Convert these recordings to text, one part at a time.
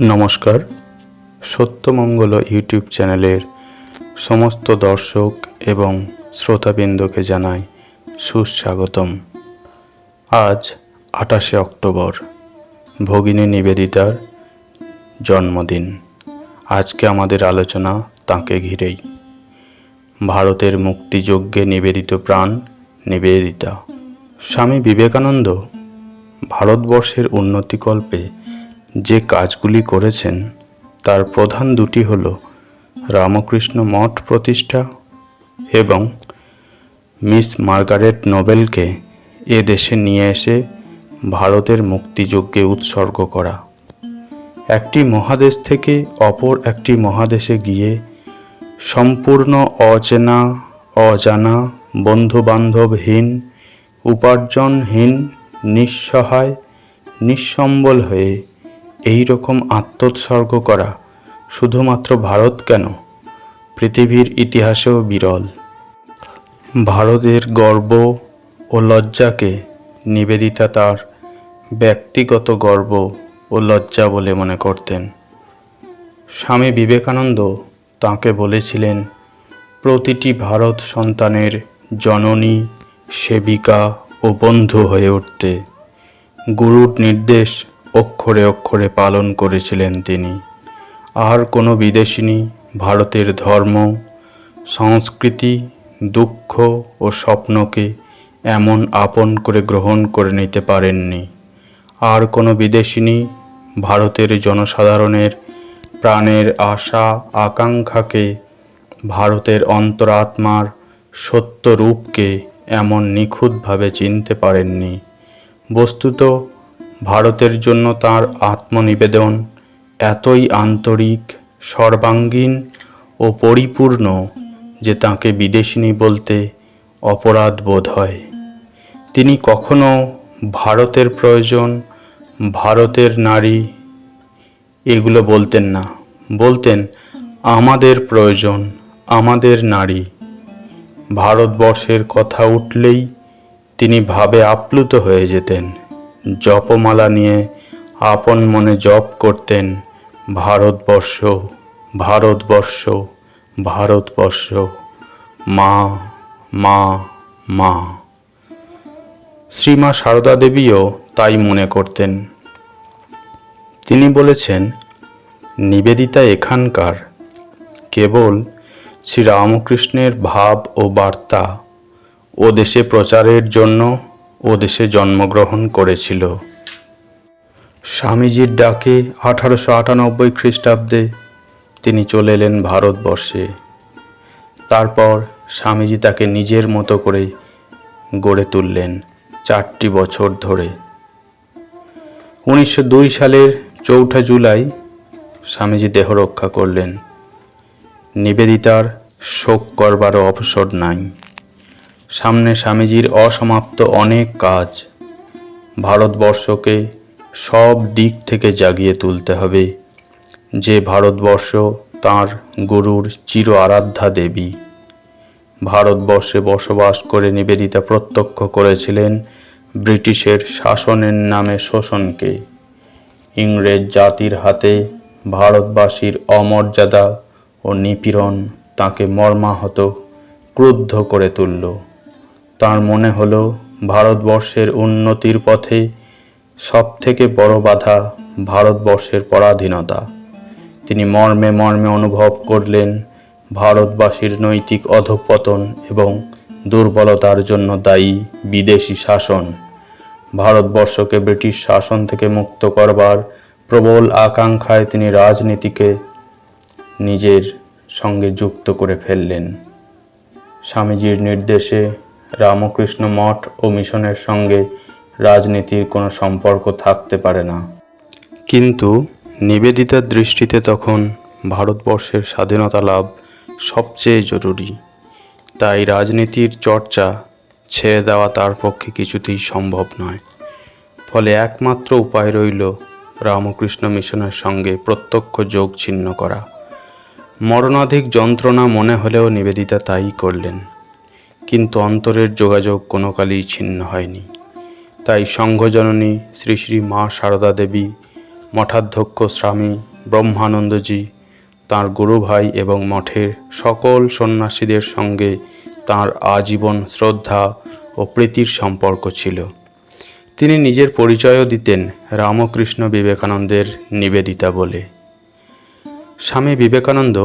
নমস্কার। সত্যমঙ্গল ইউটিউব চ্যানেলের সমস্ত দর্শক এবং শ্রোতাবৃন্দকে জানাই সুস্বাগতম। আজ আঠাশে অক্টোবর, ভগিনী নিবেদিতার জন্মদিন। আজকে আমাদের আলোচনা তাকে ঘিরেই। ভারতের মুক্তিযজ্ঞে নিবেদিত প্রাণ নিবেদিতা। স্বামী বিবেকানন্দ ভারতবর্ষের উন্নতিকল্পে যে কাজগুলি করেছেন, তার প্রধান দুটি হল রামকৃষ্ণ মঠ প্রতিষ্ঠা এবং মিস মার্গারেট নোবেলকে এ দেশে নিয়ে এসে ভারতের মুক্তিযজ্ঞে উৎসর্গ করা। একটি মহাদেশ থেকে অপর একটি মহাদেশে গিয়ে সম্পূর্ণ অচেনা, অজানা, বন্ধুবান্ধবহীন, উপার্জনহীন, নিঃসহায়, নিঃসম্বল হয়ে এই রকম আত্মোৎসর্গ করা শুধুমাত্র ভারত কেন? পৃথিবীর ইতিহাসেও বিরল। ভারতের গর্ব ও লজ্জাকে নিবেদিতা তার ব্যক্তিগত গর্ব ও লজ্জা বলে মনে করতেন। স্বামী বিবেকানন্দ তাঁকে বলেছিলেন, প্রতিটি ভারত সন্তানের জননী, সেবিকা ও বন্ধু হয়ে উঠতে। গুরুর নির্দেশ অক্ষরে অক্ষরে পালন করেছিলেন তিনি। আর কোনো বিদেশিনী, ভারতের ধর্ম, সংস্কৃতি, দুঃখ ও স্বপ্নকে এমন আপন করে গ্রহণ করে নিতে পারেননি। আর কোনো বিদেশিনী, ভারতের জনসাধারণের প্রাণের আশা, আকাঙ্ক্ষাকে, ভারতের অন্তরাত্মার সত্য রূপকে এমন নিখুঁতভাবে চিনতে পারেননি। বস্তুত ভারতের জন্য তার আত্মনিবেদন এতই আন্তরিক, সর্বাঙ্গীন ও পরিপূর্ণ যে তাকে বিদেশিনী বলতে অপরাধ বোধ হয়। তিনি কখনো ভারতের প্রয়োজন, ভারতের নারী এগুলো বলতেন না। বলতেন, আমাদের প্রয়োজন, আমাদের নারী। ভারতবর্ষের কথা উঠলেই তিনি ভাবে আপ্লুত হয়ে যেতেন। জপমালা নিয়ে আপন মনে জপ করতেন ভারতবর্ষ ভারতবর্ষ ভারতবর্ষ। মা মা মা। শ্রীমা সারদা দেবীও তাই মনে করতেন। তিনি বলেছেন, নিবেদিতা এখানকার, কেবল শ্রী রামকৃষ্ণের ভাব ও বার্তা ও দেশে প্রচারের জন্য ও দেশে জন্মগ্রহণ করেছিল। স্বামীজির ডাকে আঠারোশো আটানব্বই খ্রিস্টাব্দে তিনি চলে এলেন ভারতবর্ষে। তারপর স্বামীজি তাকে নিজের মতো করে গড়ে তুললেন চারটি বছর ধরে। উনিশশো দুই সালের চৌঠা জুলাই স্বামীজি দেহ রক্ষা করলেন। নিবেদিতার শোক করবারও অবসর নাই। সামনে স্বামীজির অসমাপ্ত অনেক কাজ। ভারতবর্ষকে সব দিক থেকে জাগিয়ে তুলতে হবে। যে ভারতবর্ষ তার গুরুর চির আরাধ্যা দেবী। ভারতবর্ষে বসবাস করে নিবেদিতা প্রত্যক্ষ করেছিলেন ব্রিটিশের শাসনের নামে শোষণকে। ইংরেজ জাতির হাতে ভারতবাসীর অমর্যাদা ও নিপীড়ন তাকে মর্মাহত, ক্রুদ্ধ করে তুলল। তার মনে হলো ভারতবর্ষের উন্নতির পথে সবথেকে বড় বাধা ভারতবর্ষের পরাধীনতা। তিনি মর্মে মর্মে অনুভব করলেন ভারতবাসীর নৈতিক অধঃপতন এবং দুর্বলতার জন্য দায়ী বিদেশি শাসন। ভারতবর্ষকে ব্রিটিশ শাসন থেকে মুক্ত করবার প্রবল আকাঙ্ক্ষায় তিনি রাজনীতিকে নিজের সঙ্গে যুক্ত করে ফেললেন। স্বামীজির নির্দেশে রামকৃষ্ণ মঠ ও মিশনের সঙ্গে রাজনীতির কোনো সম্পর্ক থাকতে পারে না। কিন্তু নিবেদিতার দৃষ্টিতে তখন ভারতবর্ষের স্বাধীনতা লাভ সবচেয়ে জরুরি। তাই রাজনীতির চর্চা ছেড়ে দেওয়া তার পক্ষে কিছুতেই সম্ভব নয়। ফলে একমাত্র উপায় রইল রামকৃষ্ণ মিশনের সঙ্গে প্রত্যক্ষ যোগ ছিন্ন করা। মরণাধিক যন্ত্রণা মনে হলেও নিবেদিতা তাই করলেন। কিন্তু অন্তরের যোগাযোগ কোনো কালেই ছিন্ন হয়নি। তাই সংঘজননী শ্রী শ্রী মা সারদা দেবী, মঠাধ্যক্ষ স্বামী ব্রহ্মানন্দজি, তাঁর গুরুভাই এবং মঠের সকল সন্ন্যাসীদের সঙ্গে তাঁর আজীবন শ্রদ্ধা ও প্রীতির সম্পর্ক ছিল। তিনি নিজের পরিচয়ও দিতেন রামকৃষ্ণ বিবেকানন্দের নিবেদিতা বলে। স্বামী বিবেকানন্দ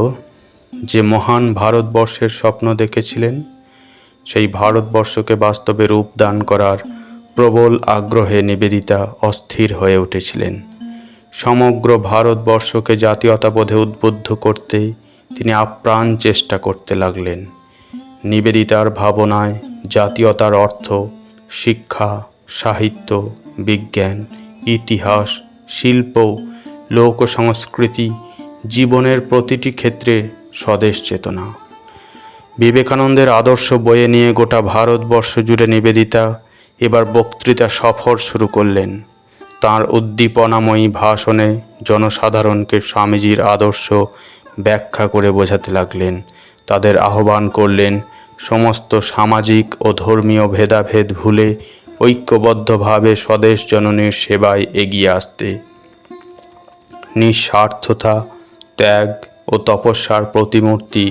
যে মহান ভারতবর্ষের স্বপ্ন দেখেছিলেন সেই ভারতবর্ষকে বাস্তবে রূপ দান করার প্রবল আগ্রহে নিবেদিতা অস্থির হয়ে উঠেছিলেন। সমগ্র ভারতবর্ষকে জাতীয়তাবোধে উদ্বুদ্ধ করতে তিনি আপ্রাণ চেষ্টা করতে লাগলেন। নিবেদিতার ভাবনায় জাতীয়তার অর্থ শিক্ষা, সাহিত্য, বিজ্ঞান, ইতিহাস, শিল্প, লোক সংস্কৃতি জীবনের প্রতিটি ক্ষেত্রে স্বদেশ চেতনা। বিবেকানন্দের আদর্শ বয়ে নিয়ে গোটা ভারতবর্ষ জুড়ে নিবেদিতা এবার বক্তৃতা সফর শুরু করলেন। তাঁর উদ্দীপনাময়ী ভাষণে জনসাধারণকে স্বামীজির আদর্শ ব্যাখ্যা করে বোঝাতে লাগলেন। তাদের আহ্বান করলেন, সমস্ত সামাজিক ও ধর্মীয় ভেদাভেদ ভুলে ঐক্যবদ্ধভাবে স্বদেশ জননীর সেবায় এগিয়ে আসতে। নিঃস্বার্থতা, ত্যাগ ও তপস্যার প্রতিমূর্তি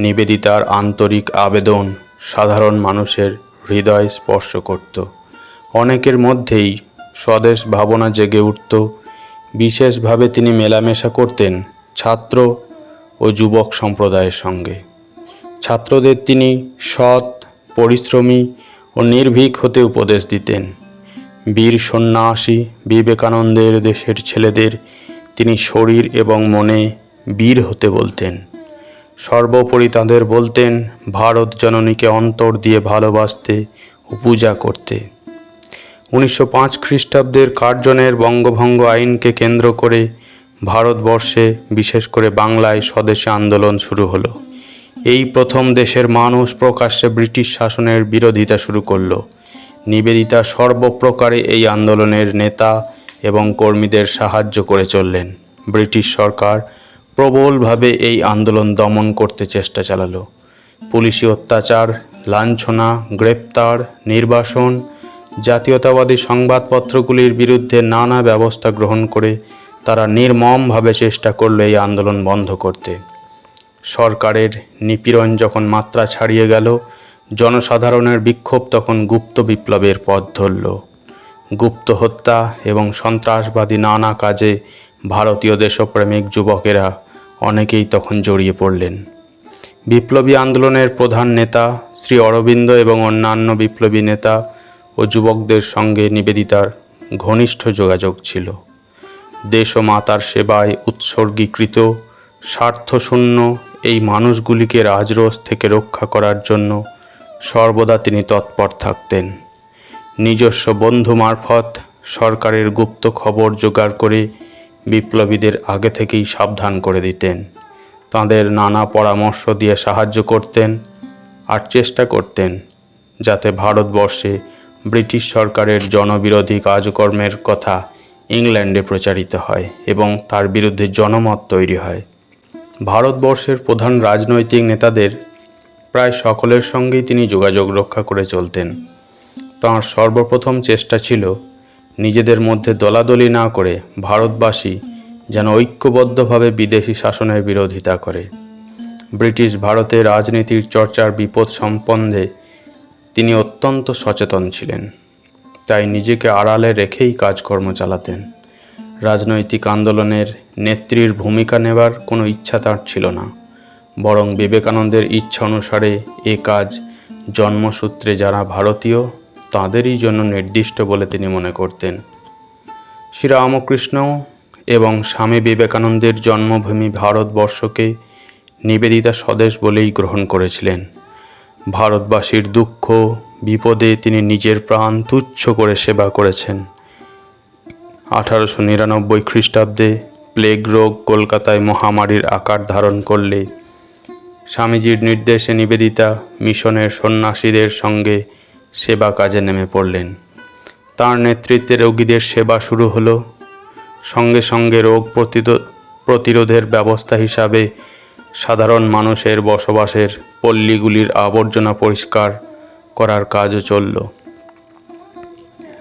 নিবেদিতার আন্তরিক আবেদন সাধারণ মানুষের হৃদয় স্পর্শ করত। অনেকের মধ্যেই স্বদেশ ভাবনা জেগে উঠত, বিশেষভাবে তিনি মেলামেশা করতেন ছাত্র ও যুবক সম্প্রদায়ের সঙ্গে। ছাত্রদের তিনি সৎ, পরিশ্রমী ও নির্ভীক হতে উপদেশ দিতেন। বীর সন্ন্যাসী বিবেকানন্দের দেশের ছেলেদের তিনি শরীর এবং মনে বীর হতে বলতেন। সর্বোপরি তাদের বলতেন, ভারত জননীকে অন্তর দিয়ে ভালোবাসতে ও পূজা করতে। উনিশশো পাঁচ খ্রিস্টাব্দের কার্জনের বঙ্গভঙ্গ আইনকে কেন্দ্র করে ভারতবর্ষে, বিশেষ করে বাংলায় স্বদেশী আন্দোলন শুরু হলো। এই প্রথম দেশের মানুষ প্রকাশ্যে ব্রিটিশ শাসনের বিরোধিতা শুরু করল। নিবেদিতা সর্বপ্রকারে এই আন্দোলনের নেতা এবং কর্মীদের সাহায্য করে চললেন। ব্রিটিশ সরকার প্রবলভাবে এই আন্দোলন দমন করতে চেষ্টা চালালো। পুলিশি অত্যাচার, লাঞ্ছনা, গ্রেপ্তার, নির্বাসন, জাতীয়তাবাদী সংবাদপত্রগুলির বিরুদ্ধে নানা ব্যবস্থা গ্রহণ করে তারা নির্মমভাবে চেষ্টা করল এই আন্দোলন বন্ধ করতে। সরকারের নিপীড়ন যখন মাত্রা ছাড়িয়ে গেল, জনসাধারণের বিক্ষোভ তখন গুপ্ত বিপ্লবের পথ ধরল। গুপ্ত হত্যা এবং সন্ত্রাসবাদী নানা কাজে ভারতীয় দেশপ্রেমিক যুবকেরা অনেকেই তখন জড়িয়ে পড়লেন। বিপ্লবী আন্দোলনের প্রধান নেতা শ্রী অরবিন্দ এবং অন্যান্য বিপ্লবী নেতা ও যুবকদের সঙ্গে নিবেদিতার ঘনিষ্ঠ যোগাযোগ ছিল। দেশ ও মাতার সেবায় উৎসর্গীকৃত, স্বার্থশূন্য এই মানুষগুলিকে রাজরোষ থেকে রক্ষা করার জন্য সর্বদা তিনি তৎপর থাকতেন। নিজস্ব বন্ধু মারফত সরকারের গুপ্ত খবর জোগাড় করে বিপ্লবীদের আগে থেকেই সাবধান করে দিতেন। তাদের নানা পরামর্শ দিয়ে সাহায্য করতেন আর চেষ্টা করতেন যাতে ভারতবর্ষে ব্রিটিশ সরকারের জনবিরোধী কাজকর্মের কথা ইংল্যান্ডে প্রচারিত হয় এবং তার বিরুদ্ধে জনমত তৈরি হয়। ভারতবর্ষের প্রধান রাজনৈতিক নেতাদের প্রায় সকলের সঙ্গেই তিনি যোগাযোগ রক্ষা করে চলতেন। তাঁর সর্বপ্রথম চেষ্টা ছিল নিজেদের মধ্যে দলাদলি না করে ভারতবাসী যেন ঐক্যবদ্ধভাবে বিদেশি শাসনের বিরোধিতা করে। ব্রিটিশ ভারতে রাজনীতির চর্চার বিপদ সম্বন্ধে তিনি অত্যন্ত সচেতন ছিলেন। তাই নিজেকে আড়ালে রেখেই কাজকর্ম চালাতেন। রাজনৈতিক আন্দোলনের নেত্রীর ভূমিকা নেবার কোনো ইচ্ছা তার ছিল না। বরং বিবেকানন্দের ইচ্ছা অনুসারে এ কাজ জন্মসূত্রে যারা ভারতীয় তাঁদেরই জন্য নির্দিষ্ট বলে তিনি মনে করতেন। শ্রীরামকৃষ্ণ এবং স্বামী বিবেকানন্দের জন্মভূমি ভারতবর্ষকে নিবেদিতা স্বদেশ বলেই গ্রহণ করেছিলেন। ভারতবাসীর দুঃখ, বিপদে তিনি নিজের প্রাণ তুচ্ছ করে সেবা করেছেন। আঠারোশো নিরানব্বই খ্রিস্টাব্দে প্লেগ রোগ কলকাতায় মহামারীর আকার ধারণ করলে স্বামীজির নির্দেশে নিবেদিতা মিশনের সন্ন্যাসীদের সঙ্গে সেবা কাজে নেমে পড়লেন। তার নেতৃত্বে রোগীদের সেবা শুরু হলো। সঙ্গে সঙ্গে রোগ প্রতিরো- প্রতিরোধের ব্যবস্থা হিসাবে সাধারণ মানুষের বসবাসের পল্লীগুলির আবর্জনা পরিষ্কার করার কাজও চলল।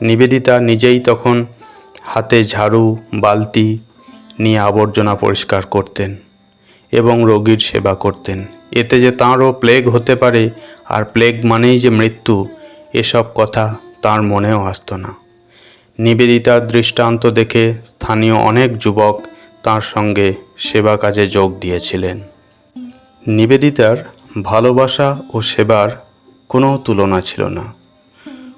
নিবেদিতা নিজেই তখন হাতে ঝাড়ু, বালতি নিয়ে আবর্জনা পরিষ্কার করতেন এবং রোগীর সেবা করতেন। এতে যে তাঁরও প্লেগ হতে পারে, আর প্লেগ মানেই যে মৃত্যু এসব কথা তার মনেও আসতো না। নিবেদিতার দৃষ্টান্ত দেখে স্থানীয় অনেক যুবক তার সঙ্গে সেবা কাজে যোগ দিয়েছিলেন। নিবেদিতার ভালোবাসা ও সেবার কোনো তুলনা ছিল না।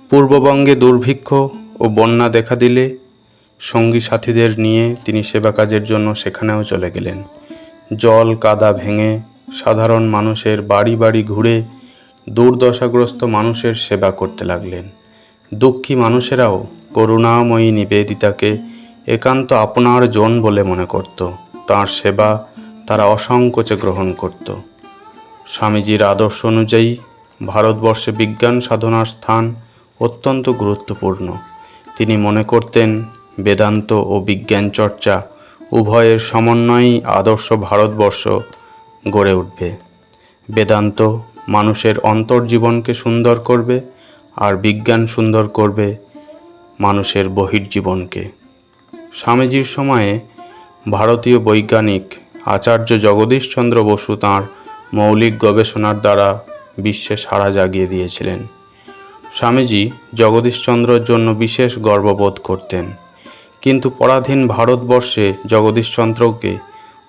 পূর্ববঙ্গে দুর্ভিক্ষ ও বন্যা দেখা দিলে সঙ্গী সাথীদের নিয়ে তিনি সেবা কাজের জন্য সেখানেও চলে গেলেন। জল কাদা ভেঙে সাধারণ মানুষের বাড়ি বাড়ি ঘুরে দুর্দশাগ্রস্ত মানুষের সেবা করতে লাগলেন। দুঃখী মানুষেরাও করুণাময়ী নিবেদিতাকে একান্ত আপনার জন বলে মনে করত। তার সেবা তারা অসংকোচে গ্রহণ করত। স্বামীজির আদর্শ অনুযায়ী ভারতবর্ষে বিজ্ঞান সাধনার স্থান অত্যন্ত গুরুত্বপূর্ণ। তিনি মনে করতেন, বেদান্ত ও বিজ্ঞান চর্চা উভয়ের সমন্বয়েই আদর্শ ভারতবর্ষ গড়ে উঠবে। বেদান্ত মানুষের অন্তর্জীবনকে সুন্দর করবে আর বিজ্ঞান সুন্দর করবে মানুষের বহির্জীবনকে। স্বামীজির সময়ে ভারতীয় বৈজ্ঞানিক আচার্য জগদীশচন্দ্র বসু তাঁর মৌলিক গবেষণার দ্বারা বিশ্বে সাড়া জাগিয়ে দিয়েছিলেন। স্বামীজি জগদীশচন্দ্রর জন্য বিশেষ গর্ববোধ করতেন। কিন্তু পরাধীন ভারতবর্ষে জগদীশচন্দ্রকে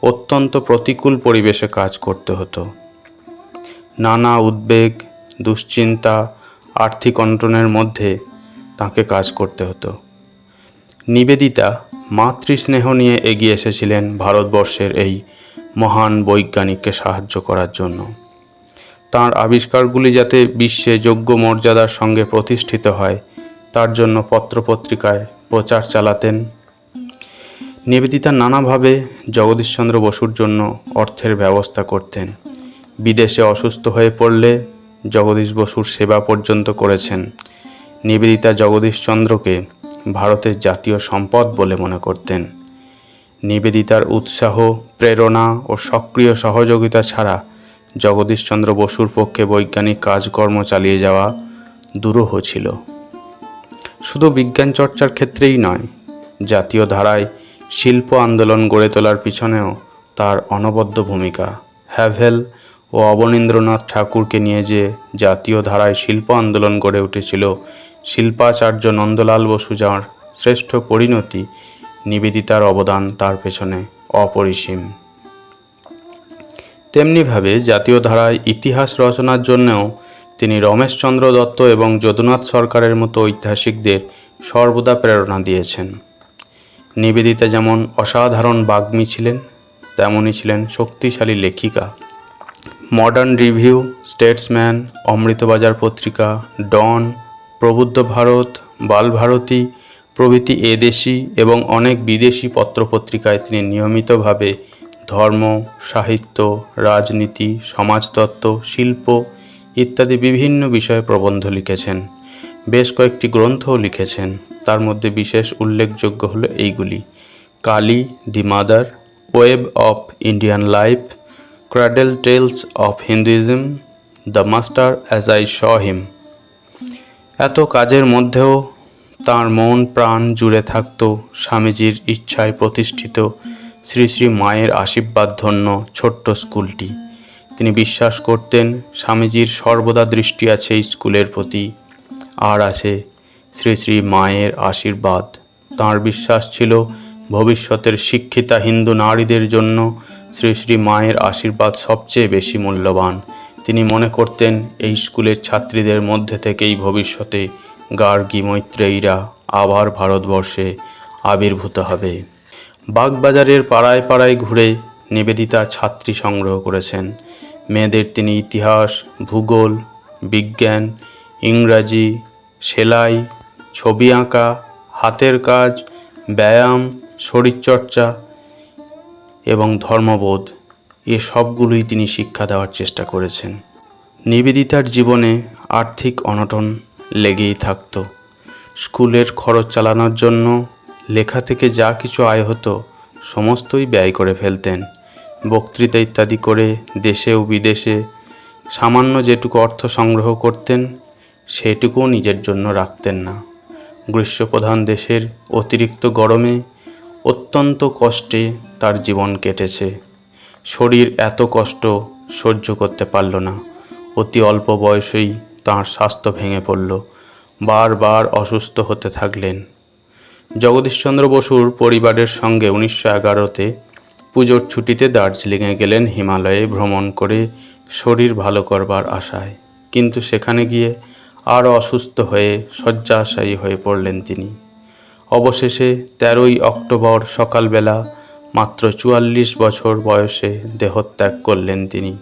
অত্যন্ত প্রতিকূল পরিবেশে কাজ করতে হতো। নানা উদ্বেগ, দুশ্চিন্তা, আর্থিক অনটনের মধ্যে তাকে কাজ করতে হতো। নিবেদিতা মাতৃস্নেহ নিয়ে এগিয়ে এসেছিলেন ভারতবর্ষের এই মহান বৈজ্ঞানিককে সাহায্য করার জন্য। তার আবিষ্কারগুলি যাতে বিশ্বে যোগ্য মর্যাদার সঙ্গে প্রতিষ্ঠিত হয়, তার জন্য পত্রপত্রিকায় প্রচার চালাতেন। নিবেদিতা নানাভাবে জগদীশচন্দ্র বসুর জন্য অর্থের ব্যবস্থা করতেন। বিদেশে অসুস্থ হয়ে পড়লে জগদীশ বসুর সেবা পর্যন্ত করেছেন। নিবেদিতা জগদীশচন্দ্রকে ভারতের জাতীয় সম্পদ বলে মনে করতেন। নিবেদিতার উৎসাহ, প্রেরণা ও সক্রিয় সহযোগিতা ছাড়া জগদীশচন্দ্র বসুর পক্ষে বৈজ্ঞানিক কাজকর্ম চালিয়ে যাওয়া দুরূহ ছিল। শুধু বিজ্ঞান চর্চার ক্ষেত্রেই নয়, জাতীয় ধারায় শিল্প আন্দোলন গড়ে তোলার পিছনেও তার অনবদ্য ভূমিকা। হ্যাভেল ও অবনীন্দ্রনাথ ঠাকুরকে নিয়ে যে জাতীয় ধারায় শিল্প আন্দোলন গড়ে উঠেছিল, শিল্পাচার্য নন্দলাল বসু যাঁর শ্রেষ্ঠ পরিণতি, নিবেদিতার অবদান তার পেছনে অপরিসীম। তেমনিভাবে জাতীয় ধারায় ইতিহাস রচনার জন্যও তিনি রমেশচন্দ্র দত্ত এবং যদুনাথ সরকারের মতো ঐতিহাসিকদের সর্বদা প্রেরণা দিয়েছেন। নিবেদিতা যেমন অসাধারণ বাগ্মী ছিলেন তেমনই ছিলেন শক্তিশালী লেখিকা। মডার্ন রিভিউ, স্টেটসম্যান, অমৃতবাজার পত্রিকা, ডন, প্রবুদ্ধ ভারত, বালভারতী, প্রভৃতি এদেশি এবং অনেক বিদেশি পত্রপত্রিকায় তিনি নিয়মিতভাবে ধর্ম, সাহিত্য, রাজনীতি, সমাজতত্ত্ব, শিল্প ইত্যাদি বিভিন্ন বিষয়ে প্রবন্ধ লিখেছেন। বেশ কয়েকটি গ্রন্থও লিখেছেন। তার মধ্যে বিশেষ উল্লেখযোগ্য হলো এইগুলি। Kali, the mother, web of Indian life cradle tales of Hinduism the master as I saw him এত কাজের মধ্যেও তার মন প্রাণ জুড়ে থাকত স্বামীজির ইচ্ছায় প্রতিষ্ঠিত শ্রী শ্রী মায়ের আশীর্বাদ ধন্য ছোট্ট স্কুলটি। তিনি বিশ্বাস করতেন স্বামীজির সর্বদা দৃষ্টি আছে স্কুলের প্রতি। আর আছে শ্রী শ্রী মায়ের আশীর্বাদ। তাঁর বিশ্বাস ছিল ভবিষ্যতের শিক্ষিতা হিন্দু নারীদের জন্য শ্রী শ্রী মায়ের আশীর্বাদ সবচেয়ে বেশি মূল্যবান। তিনি মনে করতেন, এই স্কুলের ছাত্রীদের মধ্যে থেকেই ভবিষ্যতে গার্গী মৈত্রেয়ীরা আবার ভারতবর্ষে আবির্ভূত হবে। বাগবাজারের পাড়ায় পাড়ায় ঘুরে নিবেদিতা ছাত্রী সংগ্রহ করেছেন। মেয়েদের তিনি ইতিহাস, ভূগোল, বিজ্ঞান, ইংরাজি, সেলাই, ছবি আঁকা, হাতের কাজ, ব্যায়াম, শরীরচর্চা ধর্মবোধ, এ সবগুলোই তিনি শিক্ষা দেওয়ার চেষ্টা করেছেন। নিবেদিতার জীবনে আর্থিক অনটন লেগেই থাকত। স্কুলের খরচ চালানোর জন্য লেখা থেকে যা কিছু আয় হতো, সমস্তই ব্যয় করে ফেলতেন। বক্তৃতা ইত্যাদি করে দেশে ও বিদেশে সামান্য যেটুকু অর্থ সংগ্রহ করতেন, সেটুকুও নিজের জন্য রাখতেন না। গ্রীষ্মপ্রধান দেশের অতিরিক্ত গরমে অত্যন্ত কষ্টে তার জীবন কেটেছে। শরীর এত কষ্ট সহ্য করতে পারল না। অতি অল্প বয়সেই তাঁর স্বাস্থ্য ভেঙে পড়ল। বারবার অসুস্থ হতে থাকলেন। জগদীশচন্দ্র বসুর পরিবারের সঙ্গে উনিশশো এগারোতে পুজোর ছুটিতে দার্জিলিংয়ে গেলেন হিমালয়ে ভ্রমণ করে শরীর ভালো করবার আশায়। কিন্তু সেখানে গিয়ে আরও অসুস্থ হয়ে শয্যাশায়ী হয়ে পড়লেন তিনি। অবশেষে তেরোই অক্টোবর সকালবেলা মাত্র চুয়াল্লিশ বছর বয়সে দেহত্যাগ করলেন তিনি।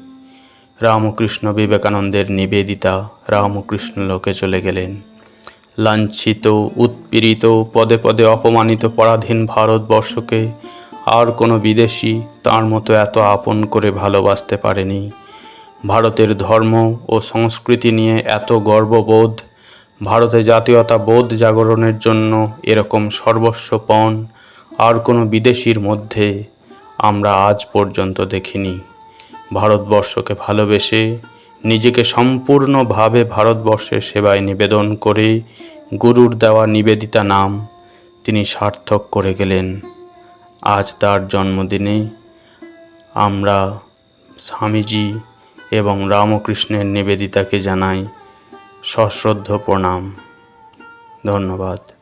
রামকৃষ্ণ বিবেকানন্দের নিবেদিতা রামকৃষ্ণ লোকে চলে গেলেন। লাঞ্ছিত, উৎপীড়িত, পদে পদে অপমানিত পরাধীন ভারতবর্ষকে আর কোনো বিদেশি তার মতো এত আপন করে ভালোবাসতে পারেনি। ভারতের ধর্ম ও সংস্কৃতি নিয়ে এত গর্ববোধ ভারতে জাতীয়তা বোধ জাগরণের জন্য এরকম সর্বস্বপণ আর কোনো বিদেশির মধ্যে আমরা আজ পর্যন্ত দেখিনি। ভারতবর্ষকে ভালোবেসে নিজেকে সম্পূর্ণভাবে ভারতবর্ষের সেবায় নিবেদন করে গুরুর দেওয়া নিবেদিতা নাম তিনি সার্থক করে গেলেন। আজ তার জন্মদিনে আমরা স্বামীজি এবং রামকৃষ্ণের নিবেদিতাকে জানাই সশ্রদ্ধ প্রণাম। ধন্যবাদ।